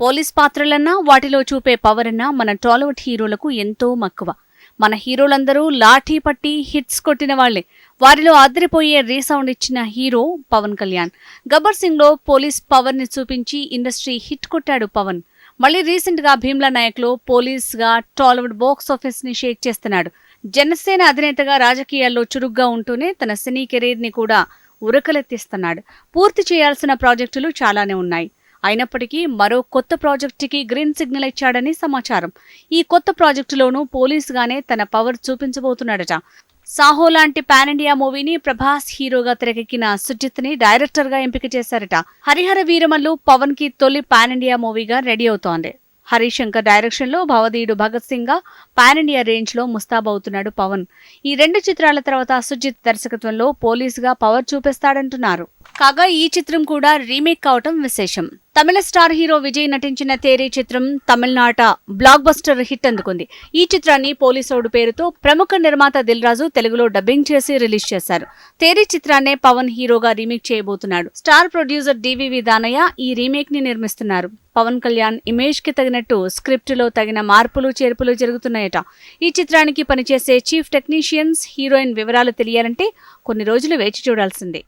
Police పాత్రలన్నా వాటిలో చూపే power అన్నా మన టాలీవుడ్ హీరోలకు ఎంతో మక్కువ. మన హీరోలందరూ లాఠీ పట్టి హిట్స్ కొట్టిన వాళ్ళే వారిలో అదిరిపోయే రీసౌండ్ ఇచ్చిన హీరో పవన్ కళ్యాణ్. గబ్బర్ సింగ్లో పోలీస్ పవర్ని చూపించి ఇండస్ట్రీ హిట్ కొట్టాడు పవన్. మళ్ళీ రీసెంట్గా భీమ్లా నాయక్లో పోలీస్గా టాలీవుడ్ బాక్స్ ఆఫీస్ని షేక్ చేస్తున్నాడు. జనసేన అధినేతగా రాజకీయాల్లో చురుగ్గా ఉంటూనే తన సినీ కెరీర్ని కూడా ఉరకలెత్తిస్తున్నాడు. పూర్తి చేయాల్సిన ప్రాజెక్టులు చాలానే ఉన్నాయి. అయినప్పటికీ మరో కొత్త ప్రాజెక్టుకి గ్రీన్ సిగ్నల్ ఇచ్చాడని సమాచారం. ఈ కొత్త ప్రాజెక్టులోనూ పోలీసుగానే తన పవర్ చూపించబోతున్నాడట. సాహో లాంటి పాన్ ఇండియా మూవీని ప్రభాస్ హీరోగా తెరకెక్కిన సుజిత్ని డైరెక్టర్గా ఎంపిక చేశారట. హరిహర వీరమల్లు పవన్కి తొలి పాన్ ఇండియా మూవీగా రెడీ అవుతోంది. హరీష్ శంకర్ డైరెక్షన్లో భవదీయుడు భగత్ సింగ్గా పాన్ ఇండియా రేంజ్లో ముస్తాబవుతున్నాడు పవన్. ఈ రెండు చిత్రాల తర్వాత సుజిత్ దర్శకత్వంలో పోలీసుగా పవర్ చూపిస్తాడంటున్నారు. కాగా ఈ చిత్రం కూడా రీమేక్ కావటం విశేషం. తమిళ స్టార్ హీరో విజయ్ నటించిన తేరీ చిత్రం తమిళనాట బ్లాక్ బస్టర్ హిట్ అందుకుంది. ఈ చిత్రాన్ని పోలీసోడు పేరుతో ప్రముఖ నిర్మాత దిల్ రాజు తెలుగులో డబ్బింగ్ చేసి రిలీజ్ చేశారు. తేరీ చిత్రాన్నే పవన్ హీరోగా రీమేక్ చేయబోతున్నాడు. స్టార్ ప్రొడ్యూసర్ డివివి దానయ్య ఈ రీమేక్ని నిర్మిస్తున్నారు. పవన్ కళ్యాణ్ ఇమేజ్కి తగినట్టు స్క్రిప్ట్లో తగిన మార్పులు చేర్పులు జరుగుతున్నాయట. ఈ చిత్రానికి పనిచేసే చీఫ్ టెక్నీషియన్స్ హీరోయిన్ వివరాలు తెలియాలంటే కొన్ని రోజులు వేచి చూడాల్సిందే.